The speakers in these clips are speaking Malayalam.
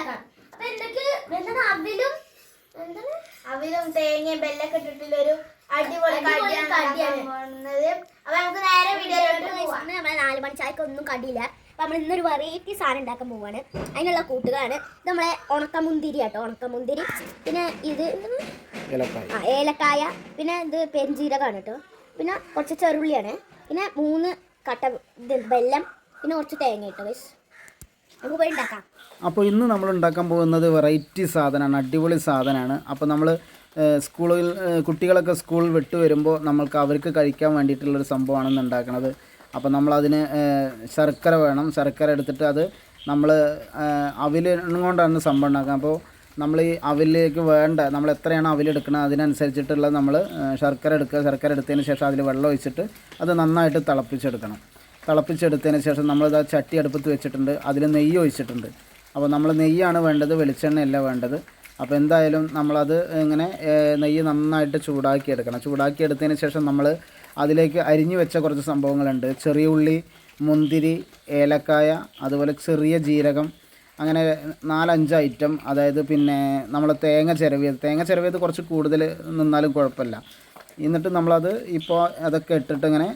ഉണ്ടാക്കാം അപ്പൊ എന്തൊക്കെ എന്താണ് അവിലും എന്താണ്? അവിലും തേങ്ങയും ബെല്ലൊക്കെ ഇട്ടിട്ടുള്ള ഒരു അടിപൊളി കടിയാണ്. അപ്പൊ നമുക്ക് നേരെ വീഡിയോയിലോട്ട് നമ്മളെ നാല് മണി ചായക്ക് ഒന്നും കടിയില്ല. അപ്പൊ നമ്മൾ ഇന്നൊരു വെറൈറ്റി സാധനം ഉണ്ടാക്കാൻ പോവാണ്. അതിനുള്ള കൂട്ടുകാരാണ്. ഇത് നമ്മളെ ഉണക്കമുന്തിരി കേട്ടോ ഉണക്കമുന്തിരി. പിന്നെ ഇത് ഏലക്കായ. ആ ഏലക്കായ. പിന്നെ ഇത് പെരുംജീരകമാണ് കേട്ടോ. പിന്നെ കുറച്ച് ചെറുള്ളിയാണ്. പിന്നെ മൂന്ന് കട്ട ഇത് വെല്ലം പിന്നെ കുറച്ച് തേങ്ങ കേട്ടോ ഉണ്ടാക്കാം അപ്പോൾ ഇന്ന് നമ്മൾ ഉണ്ടാക്കാൻ പോകുന്നത് വെറൈറ്റി സാധനമാണ് അടിപൊളി സാധനമാണ്. അപ്പോൾ നമ്മൾ സ്കൂളിൽ കുട്ടികളൊക്കെ സ്കൂൾ വിട്ട് വരുമ്പോൾ നമ്മൾക്ക് അവർക്ക് കഴിക്കാൻ വേണ്ടിയിട്ടുള്ളൊരു സംഭവമാണ് ഉണ്ടാക്കുന്നത് അപ്പോൾ നമ്മളതിന് ശർക്കര വേണം. ശർക്കര എടുത്തിട്ട് അത് നമ്മൾ അവിൽ കൊണ്ടാണ് സംഭവം ഉണ്ടാക്കുക. അപ്പോൾ നമ്മൾ ഈ അവിലേക്ക് വേണ്ട നമ്മൾ എത്രയാണ് അവിലെടുക്കുന്നത് അതിനനുസരിച്ചിട്ടുള്ള നമ്മൾ ശർക്കര എടുക്കുക. ശർക്കര എടുത്തതിന് ശേഷം അതിൽ വെള്ളം ഒഴിച്ചിട്ട് അത് നന്നായിട്ട് തിളപ്പിച്ചെടുക്കണം. തിളപ്പിച്ചെടുത്തതിന് ശേഷം നമ്മളിത് ആ ചട്ടി അടുപ്പത്ത് വെച്ചിട്ടുണ്ട്. അതിൽ നെയ്യ് ഒഴിച്ചിട്ടുണ്ട്. അപ്പോൾ നമ്മൾ നെയ്യാണ് വേണ്ടത് വെളിച്ചെണ്ണയല്ല വേണ്ടത്. അപ്പോൾ എന്തായാലും നമ്മളത് ഇങ്ങനെ നെയ്യ് നന്നായിട്ട് ചൂടാക്കി എടുക്കണം ചൂടാക്കി എടുത്തതിന് ശേഷം നമ്മൾ അതിലേക്ക് അരിഞ്ഞു വെച്ച കുറച്ച് സംഭവങ്ങളുണ്ട്. ചെറിയ ഉള്ളി മുന്തിരി ഏലക്കായ അതുപോലെ ചെറിയ ജീരകം അങ്ങനെ നാലഞ്ച് ഐറ്റം. അതായത് പിന്നെ നമ്മൾ തേങ്ങ ചിരവിയത്. തേങ്ങ ചിരവിയത് കുറച്ച് കൂടുതൽ നിന്നാലും കുഴപ്പമില്ല. എന്നിട്ട് നമ്മളത് ഇപ്പോൾ അതൊക്കെ ഇട്ടിട്ട് ഇങ്ങനെ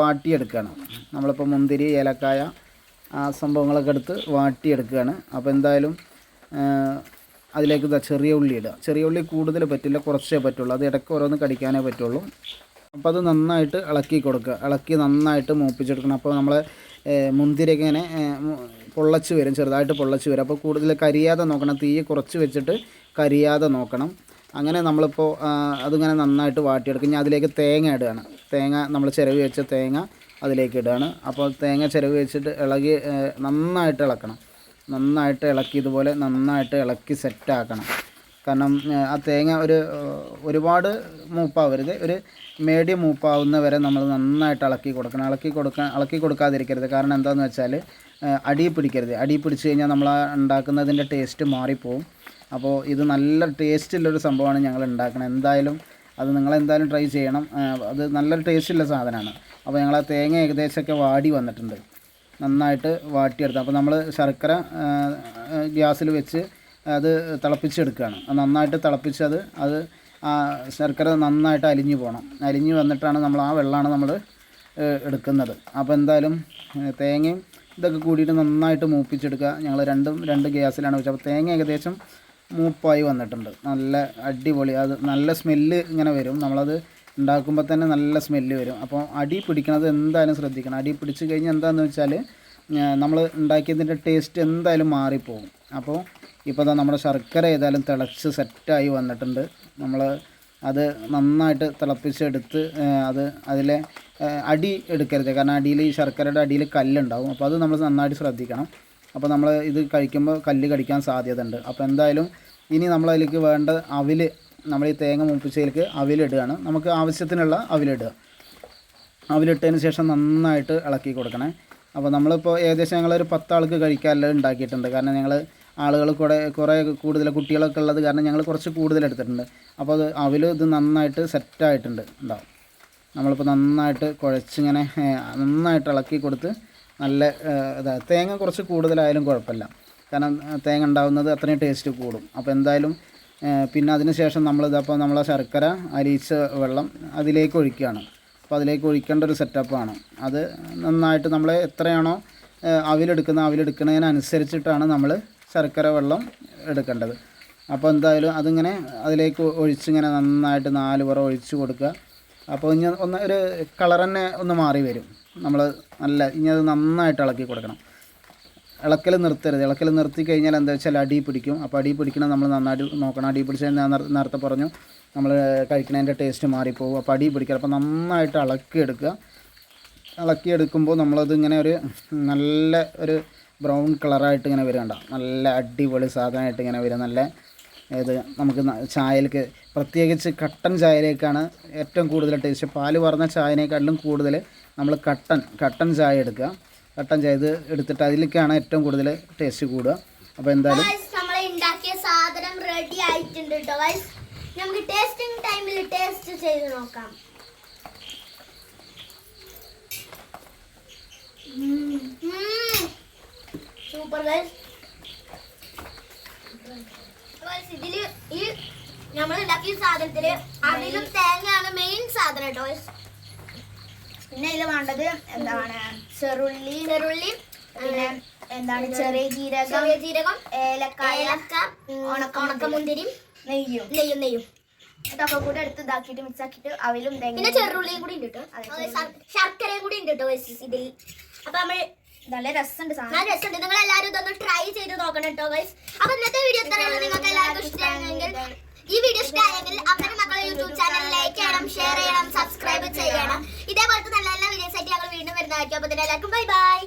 വാട്ടിയെടുക്കുകയാണ് നമ്മളിപ്പോൾ മുന്തിരി ഏലക്കായ ആ സംഭവങ്ങളൊക്കെ എടുത്ത് വാട്ടിയെടുക്കുകയാണ്. അപ്പോൾ എന്തായാലും അതിലേക്ക് ചെറിയ ഉള്ളി ഇടുക. ചെറിയ ഉള്ളി കൂടുതൽ പറ്റില്ല കുറച്ചേ പറ്റുള്ളൂ. അത് ഇടയ്ക്ക് ഓരോന്ന് കടിക്കാനേ പറ്റുള്ളൂ. അപ്പോൾ അത് നന്നായിട്ട് ഇളക്കി കൊടുക്കുക. ഇളക്കി നന്നായിട്ട് മൂപ്പിച്ചെടുക്കണം. അപ്പോൾ നമ്മളെ മുന്തിരിയൊക്കെ ഇങ്ങനെ പൊള്ളച്ച് വരും. ചെറുതായിട്ട് പൊള്ളച്ച് വരും. അപ്പോൾ കൂടുതൽ കരിയാതെ നോക്കണം. തീ കുറച്ച് വെച്ചിട്ട് കരിയാതെ നോക്കണം. അങ്ങനെ നമ്മളിപ്പോൾ അതിങ്ങനെ നന്നായിട്ട് വാട്ടിയെടുക്കും. ഇനി അതിലേക്ക് തേങ്ങ ഇടുകയാണ്. തേങ്ങ നമ്മൾ ചിരവി വെച്ച തേങ്ങ അതിലേക്ക് ഇടുകയാണ്. അപ്പോൾ തേങ്ങ ചിരവി വെച്ചിട്ട് ഇളകി നന്നായിട്ട് ഇളക്കണം. നന്നായിട്ട് ഇളക്കി ഇതുപോലെ നന്നായിട്ട് ഇളക്കി സെറ്റാക്കണം. കാരണം ആ തേങ്ങ ഒരു ഒരുപാട് മൂപ്പാവരുത്. ഒരു മീഡിയം മൂപ്പാവുന്ന വരെ നമ്മൾ നന്നായിട്ട് ഇളക്കി കൊടുക്കണം. ഇളക്കി കൊടുക്കാൻ ഇളക്കി കൊടുക്കാതിരിക്കരുത്. കാരണം എന്താണെന്ന് വെച്ചാൽ അടി പിടിക്കരുത്. അടി പിടിച്ച് കഴിഞ്ഞാൽ നമ്മൾ ഉണ്ടാക്കുന്നതിന്റെ ടേസ്റ്റ് മാറിപ്പോവും. അപ്പോൾ ഇത് നല്ല ടേസ്റ്റുള്ളൊരു സംഭവമാണ് ഞങ്ങൾ ഉണ്ടാക്കുന്നത് എന്തായാലും അത് നിങ്ങൾ എന്തായാലും ട്രൈ ചെയ്യണം അത് നല്ലൊരു ടേസ്റ്റുള്ള സാധനമാണ്. അപ്പോൾ ഞങ്ങൾ ആ തേങ്ങ ഏകദേശമൊക്കെ വാടി വന്നിട്ടുണ്ട്. നന്നായിട്ട് വാട്ടിയെടുത്തു. അപ്പോൾ നമ്മൾ ശർക്കര ഗ്യാസിൽ വെച്ച് അത് തിളപ്പിച്ചെടുക്കുകയാണ്. അത് നന്നായിട്ട് തിളപ്പിച്ചത് അത് ആ ശർക്കര നന്നായിട്ട് അലിഞ്ഞു പോകണം അലിഞ്ഞു വന്നിട്ടാണ് നമ്മൾ ആ വെള്ളമാണ് നമ്മൾ എടുക്കുന്നത്. അപ്പോൾ എന്തായാലും തേങ്ങയും ഇതൊക്കെ കൂടിയിട്ട് നന്നായിട്ട് മൂപ്പിച്ചെടുക്കുക. ഞങ്ങൾ രണ്ടും രണ്ട് ഗ്യാസിലാണ് വെച്ചത്. അപ്പോൾ തേങ്ങ ഏകദേശം മൂപ്പായി വന്നിട്ടുണ്ട്. നല്ല അടിപൊളി. അത് നല്ല സ്മെല്ല് ഇങ്ങനെ വരും. നമ്മളത് ഉണ്ടാക്കുമ്പോൾ തന്നെ നല്ല സ്മെല്ല് വരും. അപ്പോൾ അടി പിടിക്കണത് എന്തായാലും ശ്രദ്ധിക്കണം. അടി പിടിച്ച് കഴിഞ്ഞാൽ എന്താണെന്ന് വെച്ചാൽ നമ്മൾ ഉണ്ടാക്കിയതിന്റെ ടേസ്റ്റ് എന്തായാലും മാറിപ്പോകും അപ്പോൾ ഇപ്പോൾ തന്നെ നമ്മുടെ ശർക്കര ഏതായാലും തിളച്ച് സെറ്റായി വന്നിട്ടുണ്ട്. നമ്മൾ അത് നന്നായിട്ട് തിളപ്പിച്ചെടുത്ത് അത് അതിലെ അടി എടുക്കരുത്. കാരണം അടിയിൽ ഈ ശർക്കരയുടെ അടിയിൽ കല്ലുണ്ടാവും. അപ്പോൾ അത് നമ്മൾ നന്നായിട്ട് ശ്രദ്ധിക്കണം. അപ്പോൾ നമ്മൾ ഇത് കഴിക്കുമ്പോൾ കല്ല് കടിക്കാൻ സാധ്യത ഉണ്ട് അപ്പോൾ എന്തായാലും ഇനി നമ്മളതിലേക്ക് വേണ്ട അവിൽ നമ്മൾ ഈ തേങ്ങ മുപ്പിച്ചതിലേക്ക് അവിലിടുകയാണ്. നമുക്ക് ആവശ്യത്തിനുള്ള അവിലിടുക. അവിലിട്ടതിന് ശേഷം നന്നായിട്ട് ഇളക്കി കൊടുക്കണേ. അപ്പോൾ നമ്മളിപ്പോൾ ഏകദേശം ഞങ്ങളൊരു പത്താൾക്ക് കഴിക്കാനുള്ളത് ഉണ്ടാക്കിയിട്ടുണ്ട്. കാരണം ഞങ്ങൾ ആളുകൾ കുറേ കുറേ കൂടുതൽ കുട്ടികളൊക്കെ ഉള്ളത് കാരണം ഞങ്ങൾ കുറച്ച് കൂടുതൽ എടുത്തിട്ടുണ്ട്. അപ്പോൾ അത് അവിൽ ഇത് നന്നായിട്ട് സെറ്റായിട്ടുണ്ട് ഉണ്ടാവും നമ്മളിപ്പോൾ നന്നായിട്ട് കുഴച്ചിങ്ങനെ നന്നായിട്ട് ഇളക്കി കൊടുത്ത് നല്ല ഇതാ തേങ്ങ കുറച്ച് കൂടുതലായാലും കുഴപ്പമില്ല. കാരണം തേങ്ങ ഉണ്ടാവുന്നത് അത്രയും ടേസ്റ്റ് കൂടും. അപ്പോൾ എന്തായാലും പിന്നെ അതിന് ശേഷം നമ്മളിതപ്പോൾ നമ്മളെ ശർക്കര അരിച്ച വെള്ളം അതിലേക്ക് ഒഴിക്കുകയാണ്. അപ്പോൾ അതിലേക്ക് ഒഴിക്കേണ്ട ഒരു സെറ്റപ്പാണ് അത് നന്നായിട്ട് നമ്മൾ എത്രയാണോ അവിലെടുക്കുന്ന അവിലെടുക്കുന്നതിനനുസരിച്ചിട്ടാണ് നമ്മൾ ശർക്കര വെള്ളം എടുക്കേണ്ടത്. അപ്പോൾ എന്തായാലും അതിങ്ങനെ അതിലേക്ക് ഒഴിച്ചിങ്ങനെ നന്നായിട്ട് നാല് പുറം ഒഴിച്ച് കൊടുക്കുക. അപ്പോൾ ഇനി ഒന്ന് ഒരു കളർ തന്നെ ഒന്ന് മാറി വരും. നമ്മൾ നല്ല ഇനി അത് നന്നായിട്ട് ഇളക്കി കൊടുക്കണം. ഇളക്കൽ നിർത്തരുത്. ഇളക്കൽ നിർത്തി കഴിഞ്ഞാൽ എന്താ വെച്ചാൽ അടി പിടിക്കും. അപ്പോൾ അടി പിടിക്കണം നമ്മൾ നന്നായിട്ട് നോക്കണം. അടി പിടിച്ച് ഞാൻ നേരത്തെ പറഞ്ഞു നമ്മൾ കഴിക്കുന്നതിന്റെ ടേസ്റ്റ് മാറിപ്പോകും. അപ്പോൾ അടി പിടിക്കുക അപ്പോൾ നന്നായിട്ട് ഇളക്കി എടുക്കുക ഇളക്കിയെടുക്കുമ്പോൾ നമ്മളത് ഇങ്ങനെ ഒരു നല്ല ഒരു ബ്രൗൺ കളറായിട്ട് ഇങ്ങനെ വരണ്ട നല്ല അടിപൊളി സാധനമായിട്ട് ഇങ്ങനെ വരും നല്ല ഇത് നമുക്ക് ചായയിലേക്ക് പ്രത്യേകിച്ച് കട്ടൻ ചായയിലേക്കാണ് ഏറ്റവും കൂടുതൽ ടേസ്റ്റ്. പാൽ പറഞ്ഞ ചായനേക്കാട്ടിലും കൂടുതൽ നമ്മൾ കട്ടൻ കട്ടൻ ചായ എടുക്കുക. കട്ടൻ ചായ ഇത് എടുത്തിട്ട് അതിലേക്കാണ് ഏറ്റവും കൂടുതൽ ടേസ്റ്റ് കൂടുക. അപ്പോൾ എന്തായാലും നമ്മൾ ഉണ്ടാക്കിയ സാധനം റെഡി ആയിട്ടുണ്ട് കേട്ടോ നമുക്ക് ടേസ്റ്റിംഗ് ടൈമിൽ ടേസ്റ്റ് ചെയ്ത് നോക്കാം. സൂപ്പർ ഇതിൽ ഈ നമ്മൾ ഉണ്ടാക്കിയ സാധനത്തിൽ അതിലും തേങ്ങയാണ് മെയിൻ സാധനം കേട്ടോ. പിന്നെ ഇതിൽ വേണ്ടത് എന്താണ്? ചെറുള്ളി ചെറുള്ളി പിന്നെ എന്താണ് ചെറിയ ജീരകം ചെറിയ ജീരകം ഏലക്കായ ഏലക്ക ഉണക്ക മുന്തിരി നെയ്യും. നെയ്യും നെയ്യും. ഇതൊക്കെ കൂടെ എടുത്ത് ഇതാക്കിയിട്ട് മിക്സ് ആക്കിയിട്ട് അവലും പിന്നെ ചെറുള്ളിയും കൂടി ഉണ്ട് കേട്ടോ. ശർക്കരയും കൂടി ഉണ്ട് കേട്ടോ ഇതിൽ അപ്പൊ നമ്മൾ നല്ല രസമുണ്ട് നല്ല രസമുണ്ട്. നിങ്ങൾ എല്ലാവരും ഇതൊന്ന് ട്രൈ ചെയ്ത് നോക്കണം കേട്ടോ ഗൈസ് അപ്പൊ ഇന്നത്തെ വീഡിയോ നിങ്ങൾക്ക് എല്ലാവർക്കും ഇഷ്ടമാണെങ്കിൽ ഈ വീഡിയോ ഇഷ്ടമായെങ്കിൽ അപ്പനും യൂട്യൂബ് ചാനൽ ലൈക്ക് ചെയ്യണം ഷെയർ ചെയ്യണം സബ്സ്ക്രൈബ് ചെയ്യണം. ഇതേപോലത്തെ നല്ല നല്ല വീഡിയോസ് ആയിട്ട് ഞങ്ങൾ വീണ്ടും വരുന്നതായിരിക്കും. അപ്പൊ എല്ലാവർക്കും ബൈ ബൈ